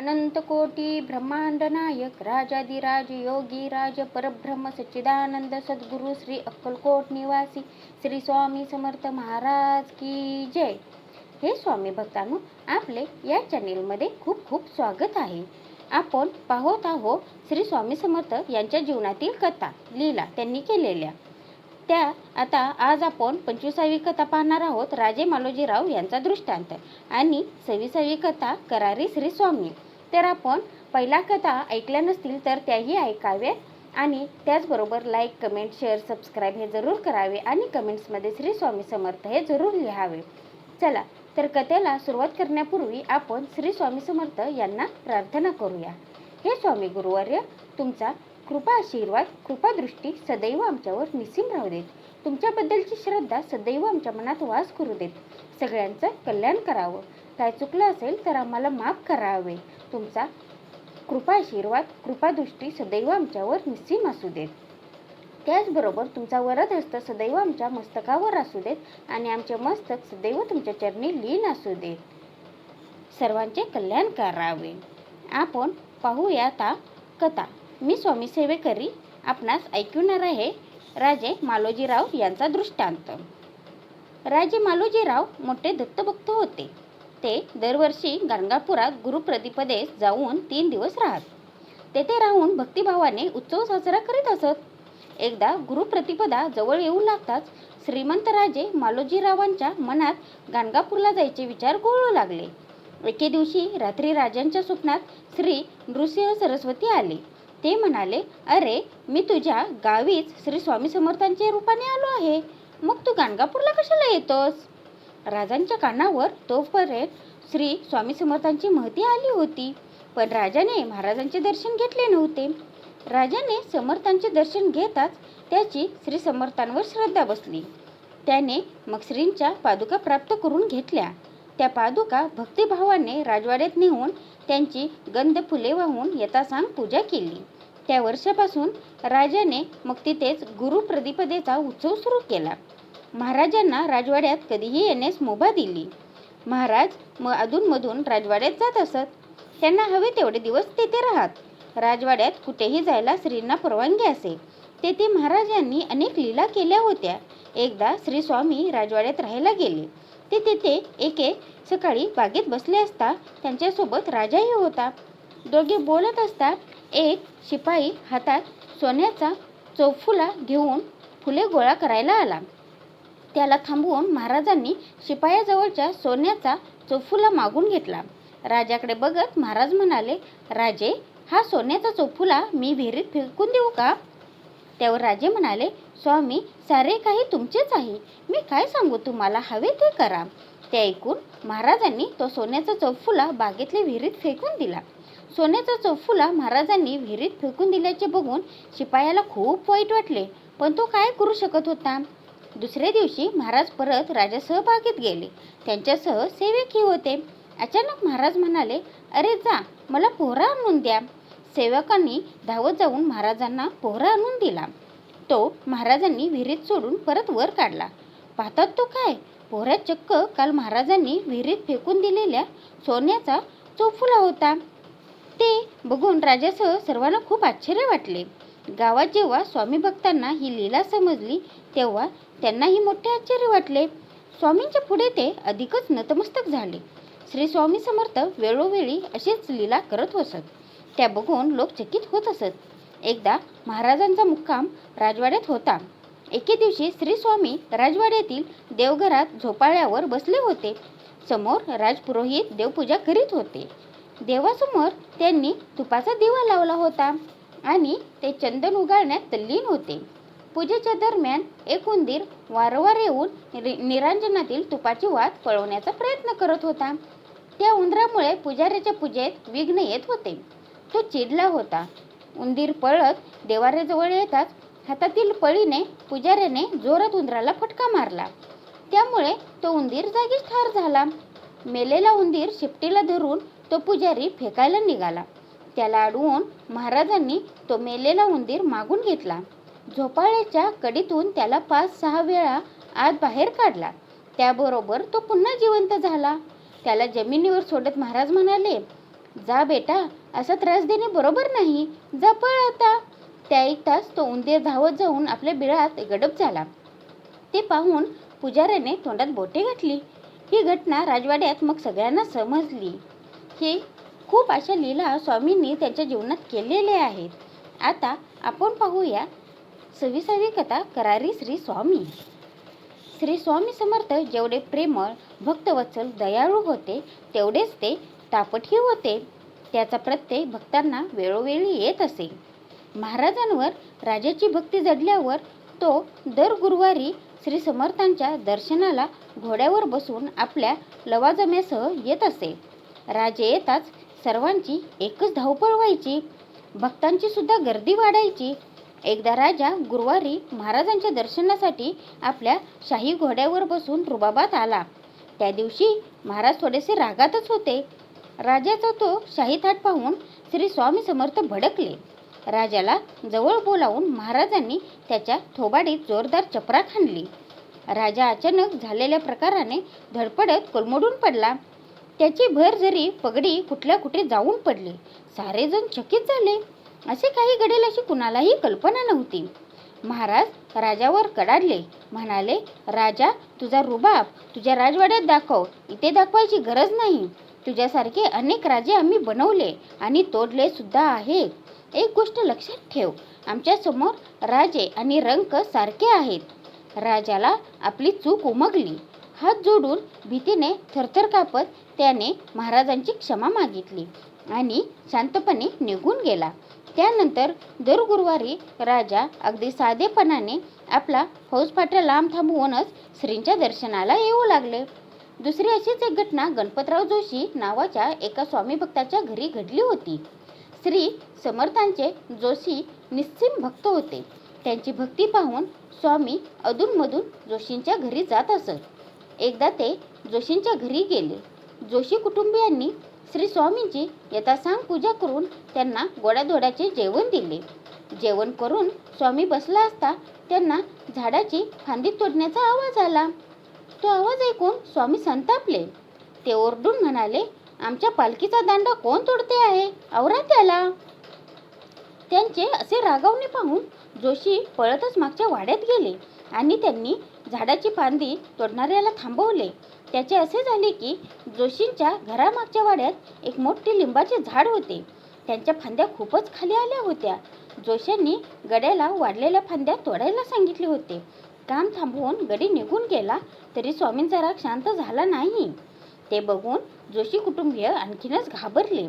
अनंतकोटी ब्रह्मांड नायक राजाधिराज योगी राज परब्रह्म सच्चिदानंद सद्गुरु श्री अक्कलकोट निवासी श्री स्वामी समर्थ महाराज की जय. हे स्वामी भक्तांनो आपले या चॅनेलमध्ये खूप खूप स्वागत आहे. आपण पाहत आहोत श्री स्वामी समर्थ यांच्या जीवनातील कथा लीला त्यांनी केलेल्या. त्या आता आज आपण पंचवीसावी कथा पाहणार आहोत राजे मालोजीराव यांचा दृष्टांत. आणि सव्वीसावी कथा करारी श्री स्वामी. तर आपण पहिला कथा ऐकल्या नसतील तर त्याही ऐकावे आणि त्याचबरोबर लाईक कमेंट शेअर सबस्क्राईब हे जरूर करावे आणि कमेंट्समध्ये श्री स्वामी समर्थ हे जरूर लिहावे. चला तर कथेला सुरुवात करण्यापूर्वी आपण श्री स्वामी समर्थ यांना प्रार्थना करूया. हे स्वामी गुरुवर्य तुमचा कृपा आशीर्वाद कृपादृष्टी सदैव आमच्यावर निसीम राहू देत. तुमच्याबद्दलची श्रद्धा सदैव आमच्या मनात वास करू देत. सगळ्यांचं कल्याण करावं. काय चुकलं असेल तर आम्हाला माफ करावे. तुमचा कृपा आशीर्वाद कृपादृष्टी सदैव आमच्यावर निस्सीम असू देत. त्याचबरोबर तुमचा वरद हस्त सदैव आमच्या मस्तकावर असू देत आणि आमचे मस्तक सदैव तुमच्या चरणी लीन असू देत. सर्वांचे कल्याण करावे. आपण पाहूया आता कथा. मी स्वामी सेवेकरी आपणास ऐकवणार आहे राजे मालोजीराव यांचा दृष्टांत. राजे मालोजीराव मोठे दत्तभक्त होते. ते दरवर्षी गाणगापुरात गुरुप्रतिपदेस जाऊन तीन दिवस राहत. तेथे राहून भक्तिभावाने उत्सव साजरा करीत असत. एकदा गुरुप्रतिपदा जवळ येऊ लागताच श्रीमंत राजे मालोजीरावांच्या मनात गाणगापूरला जायचे विचार गोळू लागले. एके दिवशी रात्री राजांच्या स्वप्नात श्री नृसिंह सरस्वती आले. ते म्हणाले अरे मी तुझ्या गावीच श्री स्वामी समर्थांच्या रूपाने आलो आहे. मग तू गाणगापूरला कशाला येतोस? राजांच्या कानावर तोपर्यंत श्री स्वामी समर्थांची महती आली होती. पण राजाने महाराजांचे दर्शन घेतले नव्हते. राजाने समर्थांचे दर्शन घेताच त्याची श्री समर्थांवर श्रद्धा बसली. त्याने मग श्रींच्या पादुका प्राप्त करून घेतल्या. त्या पादुका भक्तिभावाने राजवाड्यात नेऊन त्यांची गंध फुले वाहून यथासांग पूजा केली. त्या वर्षापासून राजाने मग तिथेच गुरुप्रतिपदेचा उत्सव सुरू केला. महाराजांना राजवाड्यात कधीही येण्यास मुभा दिली. महाराज म अधूनमधून राजवाड्यात जात असत. त्यांना हवे तेवढे दिवस तेथे राहत. राजवाड्यात कुठेही जायला श्रींना परवानगी असे. तेथे महाराजांनी अनेक लीला केल्या होत्या. एकदा श्री स्वामी राजवाड्यात राहायला गेले. ते तेथे एके सकाळी बागेत बसले असता त्यांच्यासोबत राजाही होता. दोघे बोलत असता एक शिपाई हातात सोन्याचा चौफुला घेऊन फुले गोळा करायला आला. त्याला थांबवून महाराजांनी शिपायाजवळच्या सोन्याचा चोफुला मागून घेतला. राजाकडे बघत महाराज म्हणाले राजे हा सोन्याचा चोफुला मी विहिरीत फेकून देऊ का? त्यावर राजे म्हणाले स्वामी सारे काही तुमचेच आहे. मी काय सांगू तुम्हाला? हवे ते करा. ते ऐकून महाराजांनी तो सोन्याचा चौफुला बागेतल्या विहिरीत फेकून दिला. सोन्याचा चौफुला महाराजांनी विहिरीत फेकून दिल्याचे बघून शिपायाला खूप वाईट वाटले. पण तो काय करू शकत होता? दुसऱ्या दिवशी महाराज परत राजासह बागेत गेले. त्यांच्यासह सेवकही होते. अचानक महाराज म्हणाले अरे जा मला पोहरा आणून द्या. सेवकांनी धावत जाऊन महाराजांना पोहरा आणून दिला. तो महाराजांनी विहिरीत सोडून परत वर काढला. पाहतात तो काय? पोहऱ्यात चक्क काल महाराजांनी विहिरीत फेकून दिलेल्या सोन्याचा चोफुला होता. ते बघून राजासह सर्वांना खूप आश्चर्य वाटले. गावात जेव्हा स्वामी भक्तांना ही लीला समजली तेव्हा त्यांनाही मोठे आश्चर्य वाटले. स्वामींच्या पुढे ते अधिकच नतमस्तक झाले. श्री स्वामी समर्थ वेळोवेळी अशीच लीला करत असत त्या बघून लोक चकित होत असत. एकदा महाराजांचा मुक्काम राजवाड्यात होता. एके दिवशी श्री स्वामी राजवाड्यातील देवघरात झोपाळ्यावर बसले होते. समोर राजपुरोहित देवपूजा करीत होते. देवासमोर त्यांनी तुपाचा दिवा लावला होता आणि ते चंदन उगाळण्यात तल्लीन होते. पूजेच्या दरम्यान एक उंदीर वारंवार येऊन निरांजनातील तुपाची वात पळवण्याचा प्रयत्न करत होता. त्या उंदरामुळे पुजाऱ्याच्या पूजेत विघ्न येत होते. तो चिडला होता. उंदीर पळत देवाऱ्याजवळ येताच हातातील पळीने पुजाऱ्याने जोरात उंदराला फटका मारला. त्यामुळे तो उंदीर जागीच ठार झाला. मेलेला उंदीर शिपटीला धरून तो पुजारी फेकायला निघाला. त्याला अडवून महाराजांनी तो मेलेला उंदीर मागून घेतला. झोपाळ्याच्या कडीतून त्याला पाच सहा वेळा आत बाहेर काढला. त्याबरोबर तो पुन्हा जिवंत झाला. त्याला जमिनीवर सोडत महाराज म्हणाले जा बेटा असा त्रास देणे बरोबर नाही. जा पळ आता. त्या तास तो उंदीर धावत जाऊन आपल्या बिळात गडप झाला. ते पाहून पुजाऱ्याने तोंडात बोटे घातली. ही घटना राजवाड्यात मग सगळ्यांना समजली. की खूप अशा लीला स्वामींनी त्यांच्या जीवनात केलेल्या आहेत. आता आपण पाहूया सविसावी कथा करारी श्री स्वामी. श्री स्वामी समर्थ जेवढे प्रेमळ भक्तवत्सल दयाळू होते तेवढेच ते तापटही होते. त्याचा प्रत्यय भक्तांना वेळोवेळी येत असे. महाराजांवर राजाची भक्ती जडल्यावर तो दर गुरुवारी श्री समर्थांच्या दर्शनाला घोड्यावर बसून आपल्या लवाजम्यासह येत असे. राजे येताच सर्वांची एकच धावपळ व्हायची. भक्तांची सुद्धा गर्दी वाढायची. एकदा राजा गुरुवारी महाराजांच्या दर्शनासाठी आपल्या शाही घोड्यावर बसून रुबाबात आला. त्या दिवशी महाराज थोडेसे रागातच होते. राजाचा तो शाही थाट पाहून श्री स्वामी समर्थ भडकले. राजाला जवळ बोलावून महाराजांनी त्याच्या थोबाडीत जोरदार चपराक हाणली. राजा अचानक झालेल्या प्रकाराने धडपडत कोलमडून पडला. त्याची भर जरी पगडी कुठल्या कुठे जाऊन पडली सारेजण चकित झाले. असे काही घडेल अशी कुणालाही कल्पना नव्हती. महाराज राजावर कडाडले. म्हणाले राजा तुझा रुबाब तुझ्या राजवाड्यात दाखव. इथे दाखवायची गरज नाही. तुझ्यासारखे अनेक राजे आम्ही बनवले आणि तोडले सुद्धा आहेत. एक गोष्ट लक्षात ठेव. आमच्यासमोर राजे आणि रंक सारखे आहेत. राजाला आपली चूक उमगली. हात जोडून भीतीने थरथर कापत त्याने महाराजांची क्षमा मागितली आणि शांतपणे निघून गेला. त्यानंतर दर गुरुवारी राजा अगदी साधेपणाने आपला फौजफाटा लांब थांबवूनच श्रींच्या दर्शनाला येऊ लागले. दुसरी अशीच एक घटना गणपतराव जोशी नावाच्या एका स्वामी भक्ताच्या घरी घडली होती. श्री समर्थांचे जोशी निस्सीम भक्त होते. त्यांची भक्ती पाहून स्वामी अधूनमधून जोशींच्या घरी जात असत. एकदा ते जोशींच्या घरी गेले. जोशी कुटुंबियांनी श्री स्वामींची यथासांग पूजा करून त्यांना गोड्याधोड्याचे जेवण दिले. जेवण करून स्वामी बसला असता त्यांना झाडाची फांदी तोडण्याचा आवाज आला. तो आवाज ऐकून स्वामी संतापले. ते ओरडून म्हणाले आमच्या पालखीचा दांडा कोण तोडते आहे? आवरा त्याला त्यांचे असे रागावणे पाहून जोशी पळतच मागच्या वाड्यात गेले आणि त्यांनी झाडाची फांदी तोडणाऱ्याला थांबवले. त्याचे असे झाले की जोशींच्या घरामागच्या वाड्यात एक मोठे लिंबाचे झाड होते. त्यांच्या फांद्या खूपच खाली आल्या होत्या. जोशांनी गड्याला वाढलेल्या फांद्या तोडायला सांगितले होते. काम थांबवून गडी निघून गेला तरी स्वामींचा राग शांत झाला नाही. ते बघून जोशी कुटुंबीय आणखीनच घाबरले.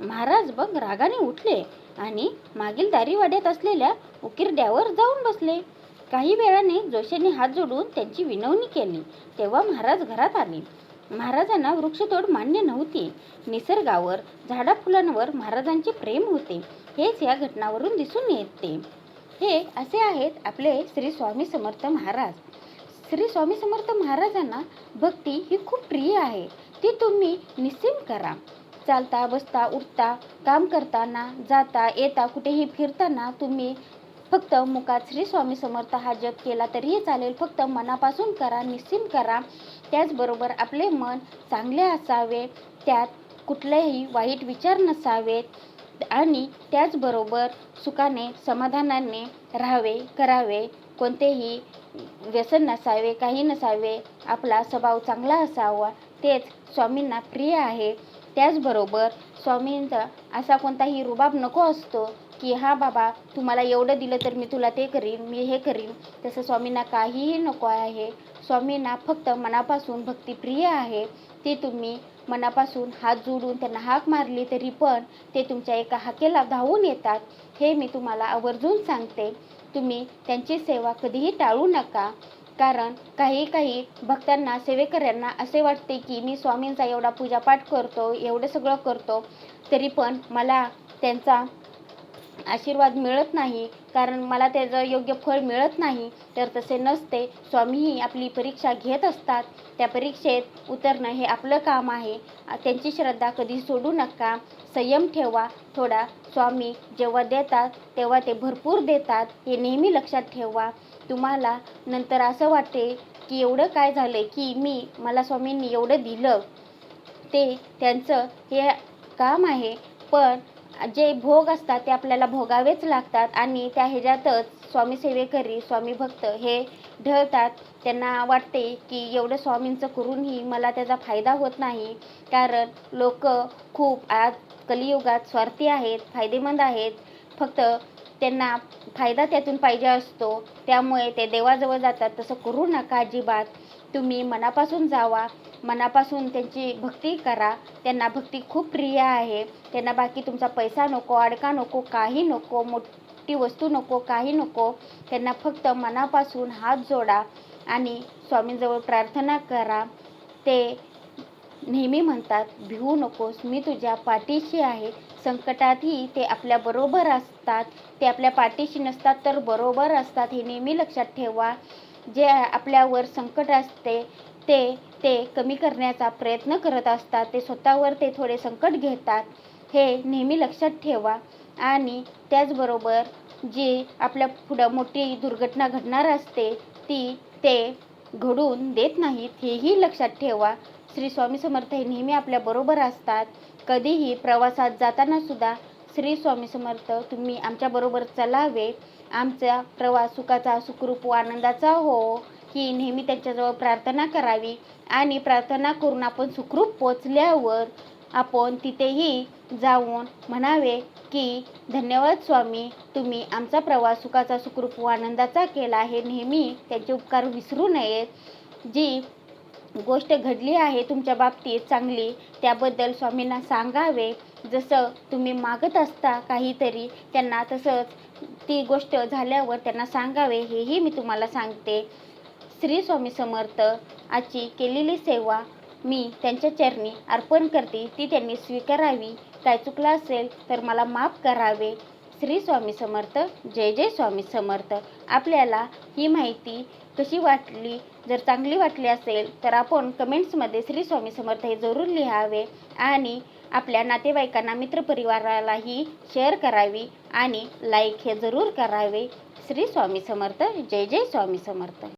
महाराज बघ रागाने उठले आणि मागील दारीवाड्यात असलेल्या उकिरड्यावर जाऊन बसले. काही वेळाने जोशींनी हात जोडून त्यांची विनवणी केली. तेव्हा महाराज घरात आले. महाराजांना वृक्षतोड मान्य नव्हती. निसर्गावर झाडाफुलांवर महाराजांचे प्रेम होते. हेच या घटनावरून दिसून येते. हे असे आहेत आपले श्री स्वामी समर्थ महाराज. श्री स्वामी समर्थ महाराजांना भक्ती ही खूप प्रिय आहे. ती तुम्ही निश्चिम करा. चालता बसता उठता काम करताना जाता येता कुठेही फिरताना तुम्ही फक्त मुखात श्री स्वामी समर्थ हा जप केला तरीही चालेल. फक्त मनापासून करा निश्चिम करा. त्याचबरोबर आपले मन चांगले असावे. त्यात कुठलेही वाईट विचार नसावेत. आणि त्याचबरोबर सुखाने समाधानाने राहावे करावे. कोणतेही व्यसन नसावे काही नसावे. आपला स्वभाव चांगला असावा. तेच स्वामींना प्रिय आहे. त्याचबरोबर स्वामींचा असा कोणताही रुबाब नको असतो. की हा बाबा तुम्हाला एवढं दिलं तर मी तुला ते करीन मी हे करीन. तसं स्वामींना काहीही नको आहे. स्वामींना फक्त मनापासून भक्तिप्रिय आहे. ते तुम्ही मनापासून हात जोडून त्यांना हाक मारली तरी पण ते तुमच्या एका हाकेला धावून येतात. हे मी तुम्हाला आवर्जून सांगते. तुम्ही त्यांची सेवा कधीही टाळू नका. कारण काही काही भक्तांना सेवेकऱ्यांना असे वाटते की मी स्वामींचा एवढा पूजापाठ करतो एवढं सगळं करतो तरी पण मला त्यांचा आशीर्वाद मिळत नाही कारण मला त्याचं योग्य फळ मिळत नाही तर तसे नसते. स्वामीही आपली परीक्षा घेत असतात. त्या परीक्षेत उतरणं हे आपलं काम आहे. त्यांची श्रद्धा कधी सोडू नका. संयम ठेवा. थोडा स्वामी जेव्हा देतात तेव्हा ते भरपूर देतात. हे नेहमी लक्षात ठेवा. तुम्हाला नंतर असं वाटते की एवढं काय झालं की मी मला स्वामींनी एवढं दिलं. ते त्यांचं हे काम आहे. पण जे भोग असतात ते आपल्याला भोगावेच लागतात आणि त्या ह्याच्यातच स्वामी सेवेकरी स्वामी भक्त हे ढळतात. त्यांना वाटते की एवढं स्वामींचं करूनही मला त्याचा फायदा होत नाही. कारण लोक खूप आज कलियुगात स्वार्थी आहेत फायदेमंद आहेत. फक्त त्यांना फायदा त्यातून पाहिजे असतो. त्यामुळे ते देवाजवळ जातात. तसं करू नका अजिबात. तुम्ही मनापासून जावा मनापासून त्यांची भक्ती करा. त्यांना भक्ती खूप प्रिय आहे. त्यांना बाकी तुमचा पैसा नको अडका नको काही नको मोठी वस्तू नको काही नको. त्यांना फक्त मनापासून हात जोडा आणि स्वामींजवळ प्रार्थना करा. ते नेहमी म्हणतात भिवू नकोस मी तुझ्या पाठीशी आहे. संकटातही ते आपल्याबरोबर असतात. ते आपल्या पाठीशी नसतात तर बरोबर असतात हे नेहमी लक्षात ठेवा. जे आपल्यावर संकट असते ते ते कमी करण्याचा प्रयत्न करत असतात. ते स्वतःवर ते थोडे संकट घेतात. हे नेहमी लक्षात ठेवा. आणि त्याचबरोबर जी आपल्या पुढं मोठी दुर्घटना घडणार असते ती ते घडून देत नाहीत हेही लक्षात ठेवा. श्री स्वामी समर्थ हे नेहमी आपल्याबरोबर असतात. कधीही प्रवासात जाताना सुद्धा श्री स्वामी समर्थ तुम्ही आमच्याबरोबर चलावे. आमचा प्रवास सुखाचा सुखरूप व आनंदाचा हो. ही नेहमी त्यांच्याजवळ प्रार्थना करावी आणि प्रार्थना करून आपण सुखरूप पोचल्यावर आपण तिथेही जाऊन म्हणावे की धन्यवाद स्वामी तुम्ही आमचा प्रवास सुखाचा सुखरूप व आनंदाचा केला हे नेहमी त्यांचे उपकार विसरू नयेत. जी गोष्ट घडली आहे तुमच्या बाबतीत चांगली त्याबद्दल स्वामींना सांगावे. जसं तुम्ही मागत असता काहीतरी त्यांना तसंच ती गोष्ट झाल्यावर त्यांना सांगावे हेही मी तुम्हाला सांगते. श्री स्वामी समर्थ आजची केलेली सेवा मी त्यांच्या चरणी अर्पण करते ती त्यांनी स्वीकारावी. काय चुकलं असेल तर मला माफ करावे. श्री स्वामी समर्थ जय जय स्वामी समर्थ. आपल्याला ही माहिती कशी वाटली? जर चांगली वाटली असेल तर आपण कमेंट्समध्ये श्री स्वामी समर्थ हे जरूर लिहावे आणि आपल्या नातेवाईकांना मित्रपरिवारालाही शेअर करावी आणि लाईक हे जरूर करावे. श्री स्वामी समर्थ जय जय स्वामी समर्थ.